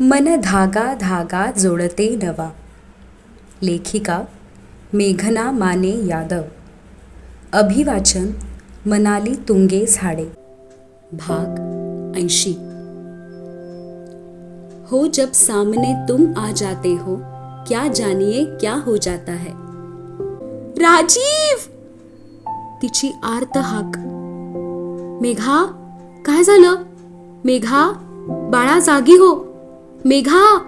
मन धागा धागा जोडते नवा. लेखिका मेघना माने यादव. अभिवाचन मनाली तुंगे झाडे. भाग ऐंशी. हो जब सामने तुम आ जाते हो क्या जानिए क्या हो जाता है? राजीव! तिची आर्त हाक. मेघा काय झालं? मेघा बाळा जागी हो. मेघा!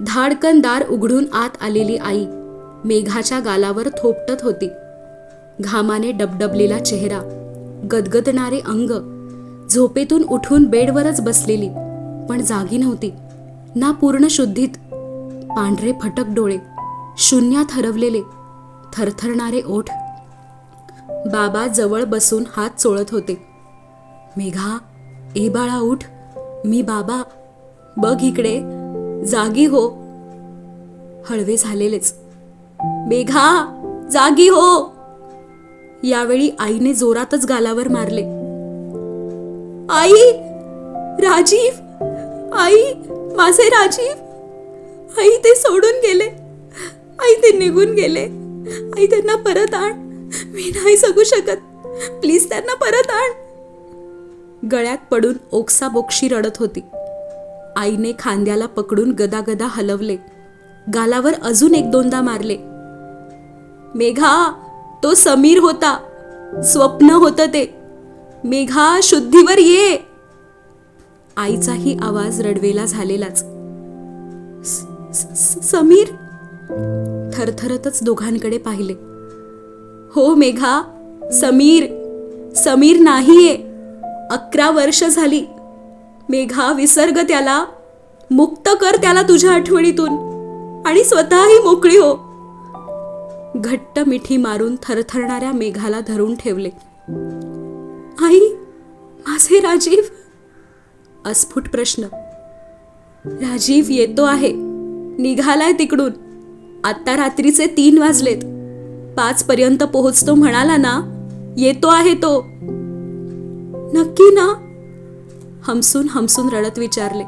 धाडकन दार उघडून आत आलेली आई मेघाच्या गालावर थोपटत होती. घामाने डबडबलेला चेहरा गदगदणारे अंग झोपेतून उठून बेडवरच बसलेली पण जागी नव्हती. ना पूर्ण शुद्धीत. पांढरे फटक डोळे शून्यात हरवलेले थरथरणारे ओठ. बाबा जवळ बसून हात चोळत होते. मेघा ए बाळा उठ. मी बाबा बघ इकडे. जागी हो. हळवे झालेलेच. मेघा जागी हो. यावेळी आईने जोरातच गालावर मारले. आई राजीव आई माझे राजीव. आई ते सोडून गेले. आई ते निघून गेले. आई त्यांना परत आण. मी नाही सगू शकत. प्लीज त्यांना परत आण. गळ्यात पडून ओक्साबोक्षी रडत होती. आईने खांद्याला पकडून गदागदा हलवले. गालावर अजून एक दोनदा मारले. मेघा तो समीर होता. स्वप्न होतं ते. मेघा शुद्धीवर ये. आईचाही आवाज रडवेला झालेलाच. समीर? थरथरतच दोघांकडे पाहिले. हो मेघा समीर. समीर नाहीये. अकरा वर्ष झाली. मेघा विसर्ग त्याला. मुक्त कर त्याला तुझ्या आठवणीतून. आणि स्वतःही मोकळी हो. घट्ट मिठी मारून थरथरणाऱ्या मेघाला धरून ठेवले. आई माझे राजीव. अस्फुट प्रश्न. राजीव येतो आहे. निघालाय तिकडून. आत्ता रात्रीचे तीन वाजलेत. पाच पर्यंत पोहोचतो म्हणाला ना येतो आहे तो. नक्की ना? हमसून हमसून रडत विचारले.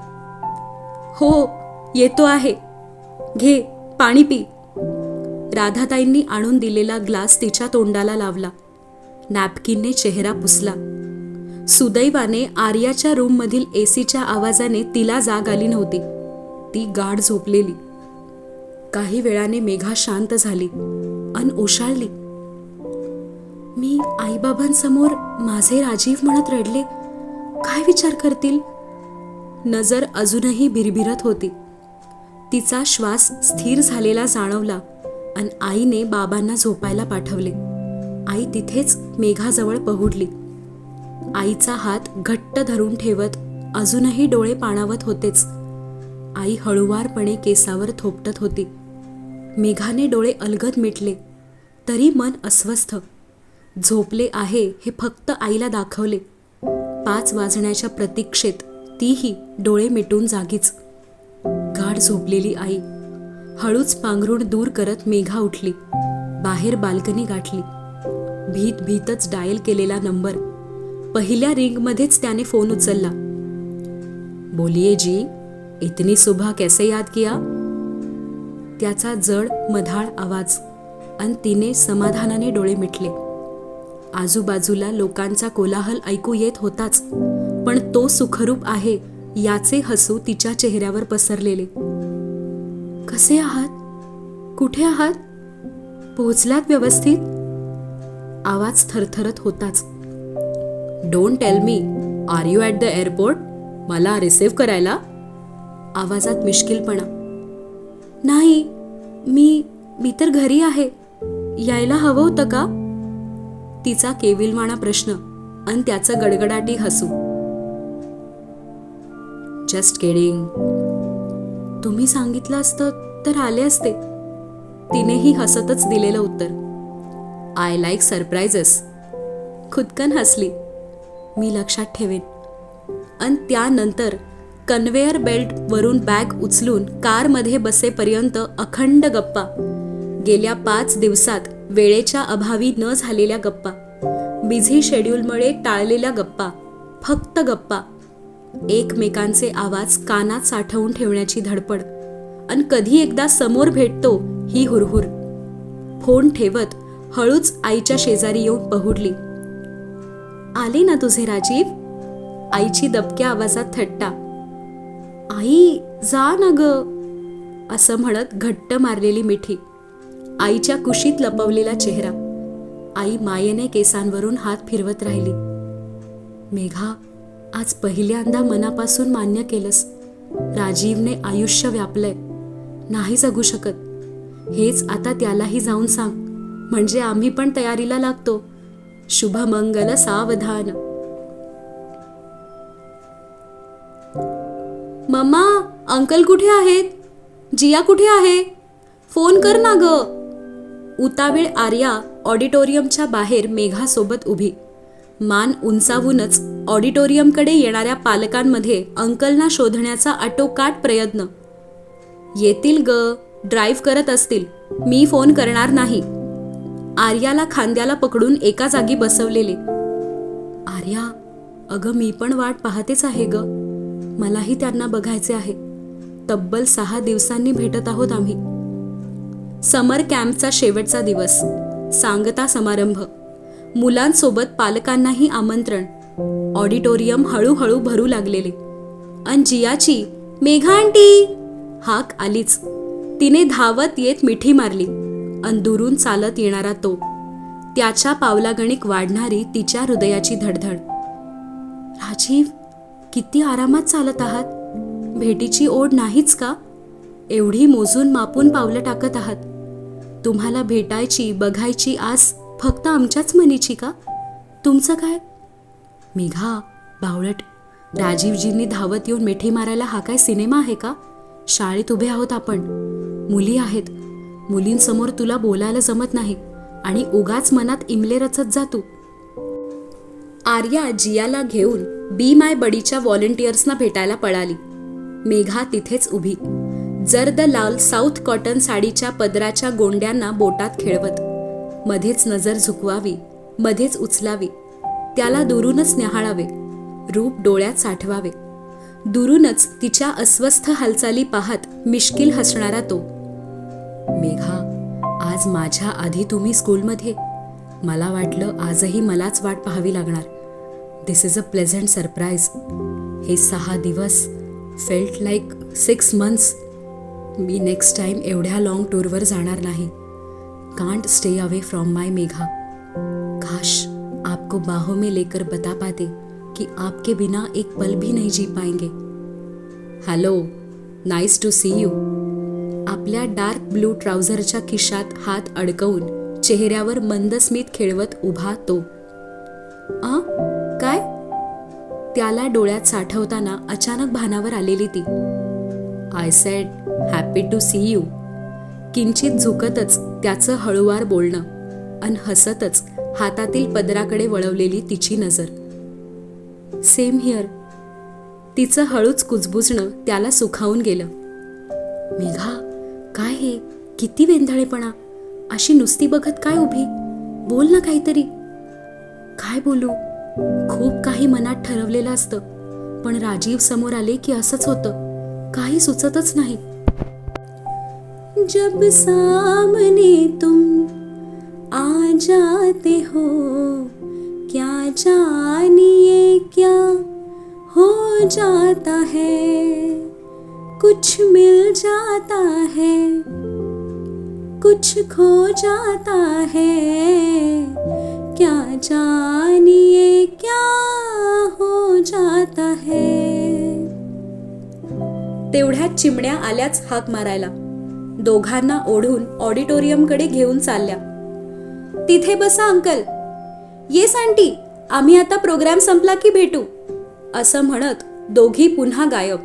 हो येतो आहे. घे पाणी पी. राधाताईंनी आणून दिलेला ग्लास तिच्या तोंडाला लावला. नॅपकिनने चेहरा पुसला. सुदैवाने आर्याच्या रूममधील एसीच्या आवाजाने तिला जाग आली नव्हती. ती गाढ झोपलेली. काही वेळाने मेघा शांत झाली अन ओशाळली. मी आईबाबांसमोर माझे राजीव म्हणत रडले. काय विचार करतील? नजर अजूनही भिरभिरत होती. तिचा श्वास स्थिर झालेला जाणवला आणि आईने बाबांना झोपायला पाठवले. आई तिथेच मेघाजवळ पहुडली. आईचा हात घट्ट धरून ठेवत अजूनही डोळे पाणावत होतेच. आई हळुवारपणे केसावर थोपटत होती. मेघाने डोळे अलगद मिटले. तरी मन अस्वस्थ. झोपले आहे हे फक्त आईला दाखवले. पाच वाजण्याच्या प्रतीक्षेत तीही डोळे मिटून जागीच. गाढ झोपलेली आई हळूच पांघरुण दूर करत मेघा उठली. बाहेर बाल्कनी गाठली. भीत भीतच डायल केलेला नंबर. पहिल्या रिंगमध्येच त्याने फोन उचलला. बोलिये जी इतनी सुबह कैसे याद किया? त्याचा जड मधाळ आवाज आणि तिने समाधानाने डोळे मिटले. आजूबाजूला लोकांचा कोलाहल ऐकू येत होताच. पण तो सुखरूप आहे याचे हसू तिच्या चेहऱ्यावर पसरलेले. कसे आहात? कुठे आहात? पोहोचलात व्यवस्थित? आवाज थरथरत होताच. Don't tell me are you at the airport मला रिसीव्ह करायला? आवाजात मिश्किलपणा. नाही. मी मी तर घरी आहे. यायला हवं होतं का? तिचा केविलवाणा प्रश्न आणि त्याचं गडगडाटी हसू. जस्ट केडिंग तुम्ही सांगितलं असतं तर आले असते. तिनेही हसतच दिलेलं उत्तर. आय लाईक सरप्राईजेस खुदकन हसली. मी लक्षात ठेवेन. आणि त्यानंतर कन्व्हेअर बेल्ट वरून बॅग उचलून कारमध्ये बसेपर्यंत अखंड गप्पा. गेल्या पाच दिवसात वेळेच्या अभावी न झालेल्या गप्पा. बिझी शेड्यूलमुळे टाळलेल्या गप्पा. फक्त गप्पा. एकमेकांचे आवाज कानात साठवून ठेवण्याची धडपड. अन कधी एकदा समोर भेटतो ही हुरहुर. फोन ठेवत हळूच आईच्या शेजारी येऊन पहुडली. आले ना तुझे राजीव? आईची दबक्या आवाजात थट्टा. आई जा ना ग. असं म्हणत घट्ट मारलेली मिठी. आईच्या कुशीत लपवलेला चेहरा. आई मायेने केसांवरून हात फिरवत राहिली. मेघा आज पहिल्यांदा मनापासून मान्य केलंस. राजीवने आयुष्य व्यापलंय. नाही जगू शकत. हेच आता त्यालाही जाऊन सांग. म्हणजे आम्ही पण तयारीला लागतो. शुभमंगल सावधान. मम्मा अंकल कुठे आहेत? जिया कुठे आहे? फोन कर ना ग. उतावीळ आर्या ऑडिटोरियमच्या बाहेर मेघासोबत उभी. मान उंचावूनच ऑडिटोरियमकडे येणाऱ्या पालकांमध्ये अंकलना शोधण्याचा आटोकाट प्रयत्न. येतील ग ड्राईव्ह करत असतील मी फोन करणार नाही. आर्याला खांद्याला पकडून एका जागी बसवलेले. आर्या अगं मी पण वाट पाहतेच आहे ग. मलाही त्यांना बघायचे आहे. तब्बल सहा दिवसांनी भेटत आहोत आम्ही. समर कॅम्पचा शेवटचा दिवस. सांगता समारंभ. मुलांसोबत पालकांनाही आमंत्रण. ऑडिटोरियम हळूहळू भरू लागलेले. अन जियाची मेघा आंटी! हाक आलीच. तिने धावत येत मिठी मारली. अन दुरून चालत येणारा तो. त्याच्या पावलागणिक वाढणारी तिच्या हृदयाची धडधड. राजीव किती आरामात चालत आहात? भेटीची ओढ नाहीच का? एवढी मोजून मापून पावलं टाकत आहात. तुम्हाला भेटायची बघायची आस फक्त आमच्याच मनीची का? तुमचं काय? मेघा बावळट राजीवजींनी धावत येऊन मिठी मारायला हा काय सिनेमा आहे का? शाळेत उभे आहोत आपण. मुली आहेत. मुलींसमोर तुला बोलायला जमत नाही आणि उगाच मनात इमले रचत जा तू. आर्या जियाला घेऊन बी माय बडीच्या व्हॉलेंटियर्सना भेटायला पळाली. मेघा तिथेच उभी. जर्द लाल साऊथ कॉटन साडीच्या पदराच्या गोंड्यांना बोटात खेळवत. मध्येच नजर झुकवावी मध्येच उचलावी. त्याला दुरूनच न्याहाळावे रूप डोळ्यात साठवावे. दुरूनच तिच्या अस्वस्थ हालचाली पाहत मिश्किल हसणारा तो मेघा आज माझ्या आधी तुम्ही स्कूलमध्ये. मला वाटलं आजही मलाच वाट पाहावी लागणार. This is a pleasant surprise हे सहा दिवस फेल्ट लाईक सिक्स मंथ्स मी नेक्स्ट टाईम एवढ्या लाँग टूरवर जाणार नाही. Can't stay away from my Megha काश आपको बाहों में लेकर बता पाते कि आपके बिना एक पल भी नहीं जी पाएंगे. Hello nice to see you आपल्या डार्क ब्लू ट्राउझरच्या खिशात हात अडकवून चेहऱ्यावर मंद स्मित खेळवत उभा तो. आ काय? त्याला डोळ्यात साठवताना अचानक भानावर आलेली ती. I said happy to see you किंचित झुकतच त्याचं हळुवार बोलणं अन हसतच हातातील पदराकडे वळवलेली तिची नजर. सेम हिअर तिचं हळूच कुजबुजणं त्याला सुखावून गेलं. मेघा काय हे? किती वेंधळेपणा. अशी नुसती बघत काय उभी? बोल ना काहीतरी. काय बोलू? खूप काही मनात ठरवलेलं असतं. पण राजीव समोर आले की असंच होतं. काही सुचतच नाही. जब सामने तुम आ जाते हो क्या जानिए क्या हो जाता है? कुछ मिल जाता है कुछ खो जाता है। क्या जानिए क्या हो जाता है? तेवढ्या चिमण्या आल्याच हाक मारायला. दोघांना ओढून ऑडिटोरियमकडे घेऊन चालल्या. तिथे बसा अंकल. Yes aunty. आम्ही आता प्रोग्राम संपला की भेटू असं म्हणत दोघी पुन्हा गायब.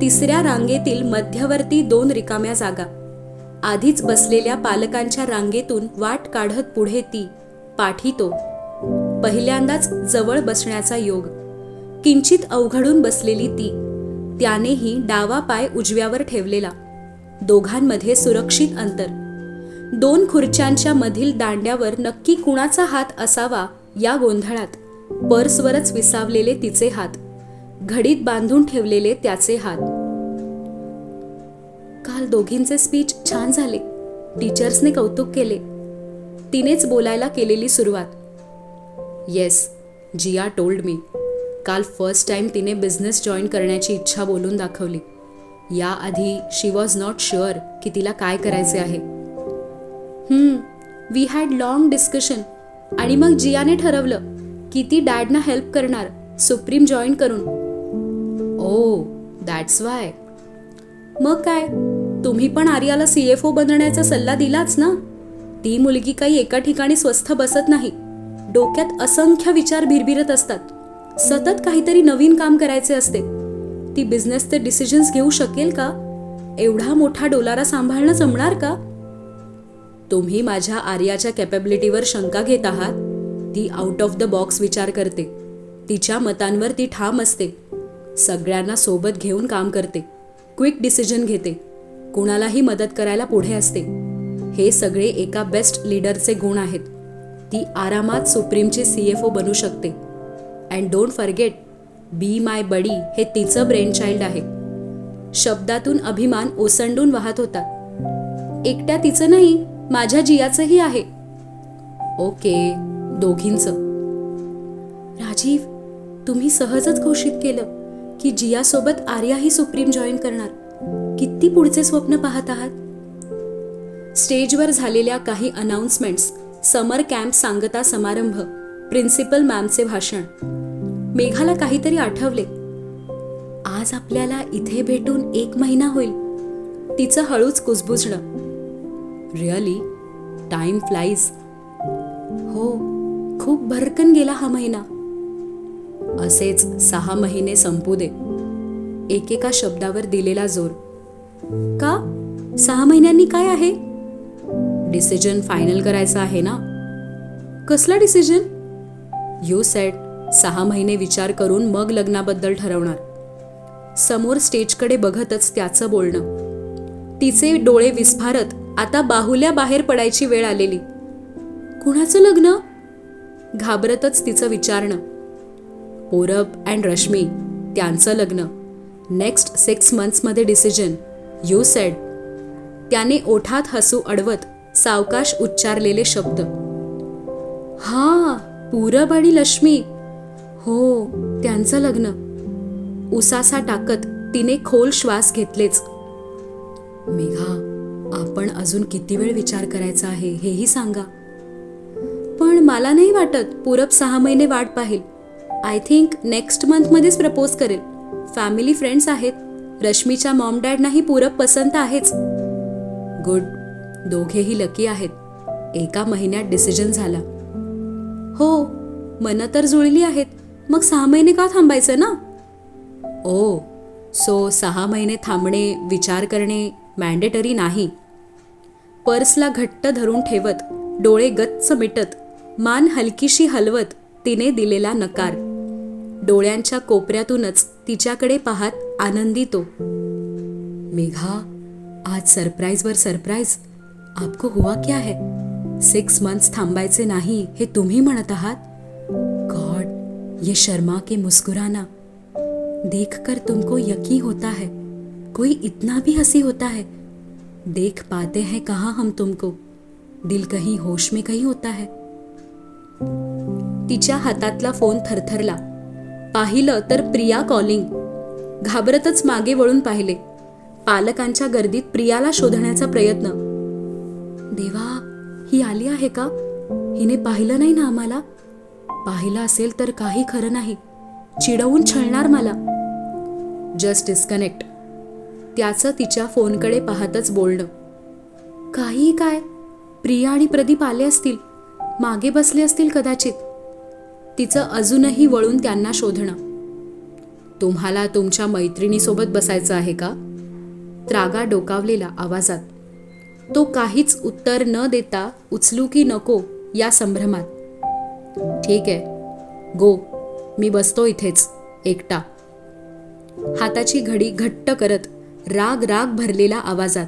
तिसऱ्या रांगेतील मध्यवर्ती दोन रिकाम्या जागा. आधीच बसलेल्या पालकांच्या रांगेतून वाट काढत पुढे ती पाठी तो. पहिल्यांदाच जवळ बसण्याचा योग. किंचित अवघडून बसलेली ती त्यानेही डावा पाय उजव्यावर ठेवलेला. दोघांमध्ये सुरक्षित अंतर. दोन खुर्च्यांच्या मधील दांड्यावर नक्की कुणाचा हात असावा या गोंधळात पर्सवरच विसावलेले तिचे हात. घडीत बांधून ठेवलेले त्याचे हात. काल दोघींचे स्पीच छान झाले. टीचर्सने कौतुक केले. तिनेच बोलायला केलेली सुरुवात. Yes Jiya told me. काल फर्स्ट टाइम तिने बिझनेस जॉईन करण्याची इच्छा बोलून दाखवली. याआधी शी वॉज नॉट शुअर की तिला काय करायचे आहे. वी हॅड लॉंग डिस्कशन आणि मग जियाने ठरवलं की ती डॅडना हेल्प करणार सुप्रीम जॉईन करून. ओ दॅट्स वाय मग काय? तुम्ही पण आर्याला सी एफ ओ बनण्याचा सल्ला दिलाच ना? ती मुलगी काही एका ठिकाणी स्वस्थ बसत नाही. डोक्यात असंख्य विचार भिरभिरत असतात. सतत काहीतरी नवीन काम करायचे असते. ती बिझनेसचे डिसिजन्स घेऊ शकेल का? एवढा मोठा डोलारा सांभाळणं जमणार का? तुम्ही माझ्या आर्याच्या कॅपॅबिलिटीवर शंका घेत आहात. ती आउट ऑफ द बॉक्स विचार करते. तिच्या मतांवर ती ठाम असते. सगळ्यांना सोबत घेऊन काम करते. क्विक डिसिजन घेते. कुणालाही मदत करायला पुढे असते. हे सगळे एका बेस्ट लीडरचे गुण आहेत. ती आरामात सुप्रीमची सी एफ ओ बनू शकते. And don't forget be my buddy हे तिचं ब्रेनचाइल्ड आहे. शब्दातून अभिमान ओसंडून वाहत होता. एकट्या तिचं नाही माझ्या जियाचंही आहे. ओके दोघींचं. राजीव तुम्ही सहजच घोषित केलं की जियासोबत आर्याही सुप्रीम जॉईन करणार. किती पुढचे स्वप्न पाहत आहात? स्टेजवर झालेल्या काही अनाउन्समेंट्स समर कॅम्प सांगता समारंभ प्रिन्सिपल मॅमचे भाषण. मेघाला काहीतरी आठवले. आज आपल्याला इथे भेटून एक महिना होईल. तिचं हळूच कुजबुजणं रिअली टाइम फ्लाईज. हो खूप भरकन गेला हा महिना. असेच सहा महिने संपू दे. एकेका शब्दावर दिलेला जोर. का? सहा महिन्यांनी काय आहे? डिसिजन फायनल करायचा आहे ना. कसला डिसिजन? You set. सहा महिने विचार करून मग लग्नाबद्दल ठरवणार. समोर स्टेजकडे बघतच त्याचं बोलणं. तिचे डोळे विस्फारत आता बाहुल्या बाहेर पडायची वेळ आलेली. कुणाचं लग्न? घाबरतच तिचं विचारणं. पोरब अँड रश्मी त्यांचं लग्न. नेक्स्ट सिक्स मंथ्समध्ये डिसिजन. You said. त्याने ओठात हसू अडवत सावकाश उच्चारलेले शब्द. हां पूरब आणि लक्ष्मी हो त्यांचं लग्न. उसासा टाकत तिने खोल श्वास घेतलेच. मेघा आपण अजून किती वेळ विचार करायचा आहे हेही सांगा. पण मला नाही वाटत पूरब सहा महिने वाट पाहिल. आय थिंक नेक्स्ट मंथमध्येच प्रपोज करेल. फॅमिली फ्रेंड्स आहेत. रश्मीच्या मॉम डॅडनाही पूरब पसंत आहेच. गुड दोघेही लकी आहेत. एका महिन्यात डिसिजन झाला. हो मनं तर जुळली आहेत. मग सहा महिने का थांबायचं ना? ओ सो सहा महिने थांबणे विचार करणे मॅन्डेटरी नाही. पर्सला घट्ट धरून ठेवत डोळे गच्च मिटत मान हलकीशी हलवत तिने दिलेला नकार. डोळ्यांच्या कोपऱ्यातूनच तिच्याकडे पाहत आनंदी तो. मेघा आज सरप्राईजवर सरप्राईज आपको हुआ क्या है? सिक्स मंथ्स थांबायचे नाही हे तुम्ही म्हणत आहात? ये शर्मा के मुस्कुराना। देखकर तुमको यकीन होता है कोई इतना भी हंसी होता है। देख पाते हैं कहाँ हम तुमको दिल कहीं होश में कहीं होता है। तिच्या हातातला फोन थरथरला। पाहिलं तर प्रिया कॉलिंग घाबरतच मागे वळून पाहिले. पालकांच्या गर्दीत प्रियाला शोधण्याचा प्रयत्न. देवा ही आली आहे का? हिने पाहिलं नाही ना आम्हाला? पाहिलं असेल तर काही खरं नाही. चिडवून छळणार मला. जस्ट डिस्कनेक्ट त्याचं तिच्या फोनकडे पाहतच बोलणं. काही काय? प्रिया आणि प्रदीप आले असतील. मागे बसले असतील कदाचित. तिचं अजूनही वळून त्यांना शोधणं. तुम्हाला तुमच्या मैत्रिणीसोबत बसायचं आहे का? त्रागा डोकावलेला आवाजात. तो काहीच उत्तर न देता उचलू की नको या संभ्रमात. ठीक आहे. गो मी बसतो इथेच. एकटा. हाताची घडी घट्ट करत राग राग भरलेला आवाजात.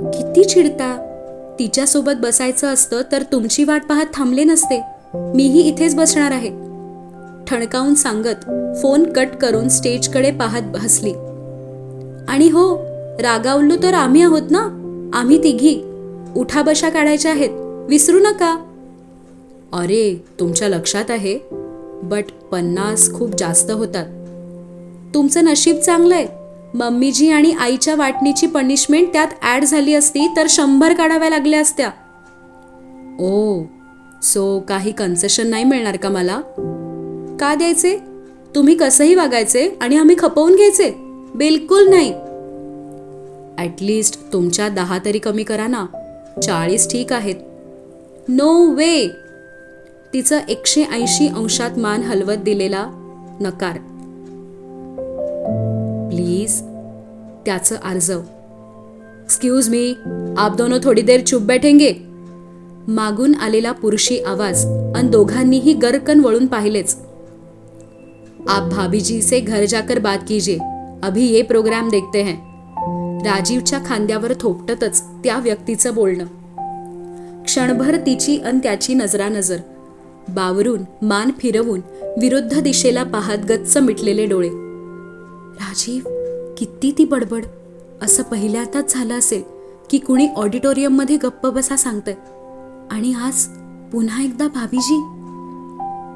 किती चिडता. तिच्यासोबत बसायचं असतं तर तुमची वाट पाहत थांबले नसते. मीही इथेच बसणार आहे. ठणकावून सांगत फोन कट करून स्टेजकडे पाहत हसली आणि हो रागावलो तर आम्ही आहोत ना? आम्ही तिघी. उठाबशा काढायच्या आहेत. विसरू नका. अरे तुमच्या लक्षात आहे? बट पन्नास खूप जास्त होतात. तुमचं नशीब चांगलं आहे मम्मीजी आणि आईच्या वाटणीची पनिशमेंट त्यात ॲड झाली असती तर शंभर काढाव्या लागल्या असत्या. ओ सो काही कन्सेशन नाही मिळणार का मला? का द्यायचे? तुम्ही कसंही वागायचे आणि आम्ही खपवून घ्यायचे. बिलकुल नाही. ॲटलिस्ट तुमच्या दहा तरी कमी करा ना. चाळीस ठीक आहेत. नो वे तिचं एकशे ऐंशी अंशात मान हलवत दिलेला नकार. प्लीज त्याचं आर्जव. एक्सक्यूज मी आप दोनों थोडी देर चुप बैठेंगे? मागून आलेला पुरुषी आवाज अन दोघांनीही गरकन वळून पाहिलेच. आप भाभी जी से घर जाकर बात कीजिए अभी ये प्रोग्राम देखते हैं. राजीवच्या खांद्यावर थोपटतच त्या व्यक्तीचं बोलणं. क्षणभर तिची अन त्याची नजरानजर. बावरून मान फिरवून विरुद्ध दिशेला पाहत गच्च मिटलेले डोळे. राजीव किती ती बडबड. असं पहिल्यांदाच झालं असेल की कुणी ऑडिटोरियममध्ये गप्प बसा सांगतंय. आणि आज पुन्हा एकदा भाभीजी?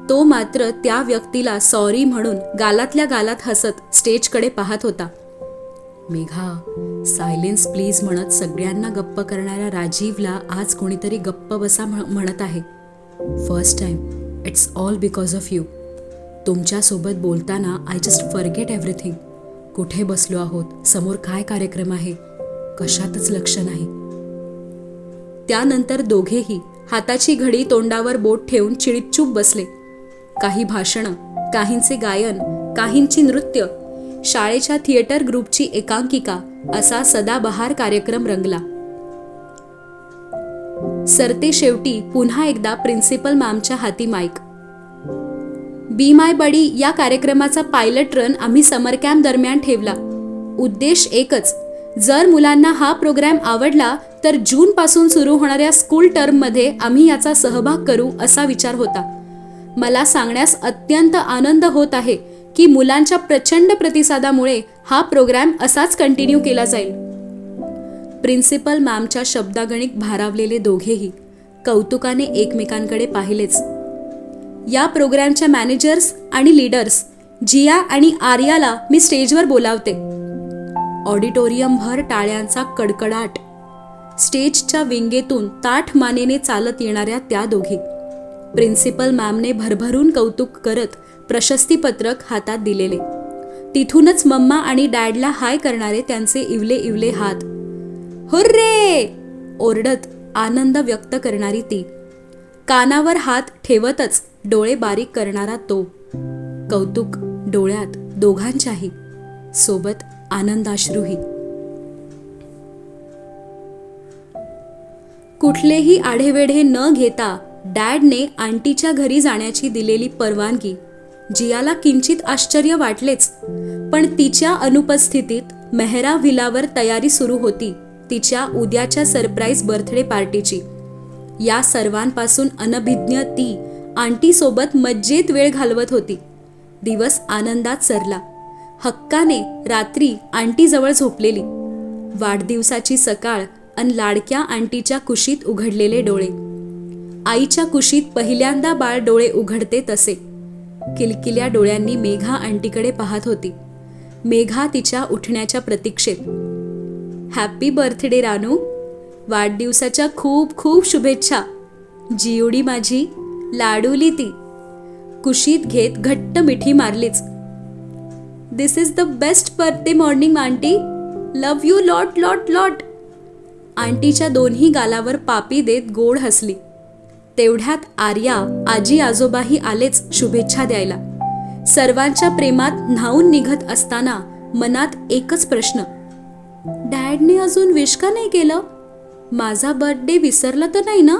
तो मात्र त्या व्यक्तीला सॉरी म्हणून गालातल्या गालात हसत स्टेजकडे पाहत होता. मेघा सायलेन्स प्लीज म्हणत सगळ्यांना गप्प करणाऱ्या राजीवला आज कोणीतरी गप्प बसा म्हणत आहे. First time it's all because of you तुमच्यासोबत बोलताना आय जस्ट फरगेट एव्हरीथिंग कुठे बसलो आहोत? समोर काय कार्यक्रम आहे? कशातच लक्ष नाही. त्यानंतर दोघेही हाताची घडी तोंडावर बोट ठेवून चिडीचूप बसले. काही भाषणं काहींचे गायन काहींची नृत्य. शाळेच्या थिएटर ग्रुपची एकांकिका असा सदाबहार कार्यक्रम रंगला. सरते शेवटी पुन्हा एकदा प्रिन्सिपल मॅमच्या हाती माईक. बी माय बडी या कार्यक्रमाचा पायलट रन आम्ही समर कॅम्प दरम्यान ठेवला. उद्देश एकच जर मुलांना हा प्रोग्राम आवडला तर जूनपासून सुरू होणाऱ्या स्कूल टर्ममध्ये आम्ही याचा सहभाग करू असा विचार होता. मला सांगण्यास अत्यंत आनंद होत आहे की मुलांच्या प्रचंड प्रतिसादामुळे हा प्रोग्राम असाच कंटिन्यू केला जाईल. प्रिन्सिपल मॅमच्या शब्दागणिक भारावलेले दोघेही कौतुकाने एकमेकांकडे पाहिलेच. या प्रोग्रॅमच्या मॅनेजर्स आणि लीडर्स जिया आणि आर्याला मी स्टेजवर बोलावते. ऑडिटोरियमभर टाळ्यांचा कडकडाट. स्टेजच्या विंगेतून ताठ मानेने चालत येणाऱ्या त्या दोघी. प्रिन्सिपल मॅमने भरभरून कौतुक करत प्रशस्तीपत्रक हातात दिलेले. तिथूनच मम्मा आणि डॅडला हाय करणारे त्यांचे इवले इवले हात. हुर्रे! ओरडत आनंद व्यक्त करणारी ती. कानावर हात ठेवतच डोळे बारीक करणारा तो. कौतुक डोळ्यात दोघांच्याही सोबत आनंदाश्रूही. कुठलेही आढेवेढे न घेता डॅडने आंटीच्या घरी जाण्याची दिलेली परवानगी जियाला किंचित आश्चर्य वाटलेच पण तिच्या अनुपस्थितीत मेहरा व्हिलावर तयारी सुरू होती. तिच्या उद्याच्या सरप्राईज बर्थडे पार्टीची. या सर्वांपासून अनभिज्ञ ती आंटीसोबत मज्जेत वेळ घालवत होती. दिवस आनंदात सरला. हक्काने रात्री आंटीजवळ झोपलेली. वाढदिवसाची सकाळ अन लाडक्या आंटीच्या कुशीत उघडलेले डोळे. आईच्या कुशीत पहिल्यांदा बाळ डोळे उघडते तसे. किलकिल्या डोळ्यांनी मेघा आंटीकडे पाहत होती. मेघा तिच्या उठण्याच्या प्रतीक्षेत. हॅपी बर्थडे रानू वाढदिवसाच्या खूप खूप शुभेच्छा. जिवडी माझी लाडूली ती कुशीत घेत घट्ट मिठी मारलीच. This is the best birthday morning aunty. Love you lot lot lot आंटीच्या दोन्ही गालावर पापी देत गोड हसली. तेवढ्यात आर्या आजी आजोबाही आलेच शुभेच्छा द्यायला. सर्वांच्या प्रेमात न्हावून निघत असताना मनात एकच प्रश्न. डॅडने अजून विश का नाही केलं? माझा बर्थडे विसरला तर नाही ना?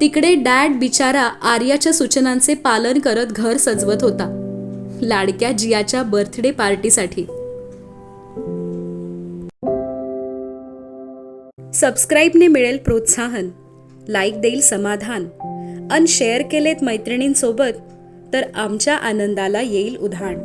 तिकडे डॅड बिचारा आर्याच्या सूचनांचे पालन करत घर सजवत होता. लाडक्या जियाच्या बर्थडे पार्टीसाठी सबस्क्राईबने मिळेल प्रोत्साहन. लाईक देईल समाधान. अन शेअर केलेत मैत्रिणींसोबत तर आमच्या आनंदाला येईल उधाण.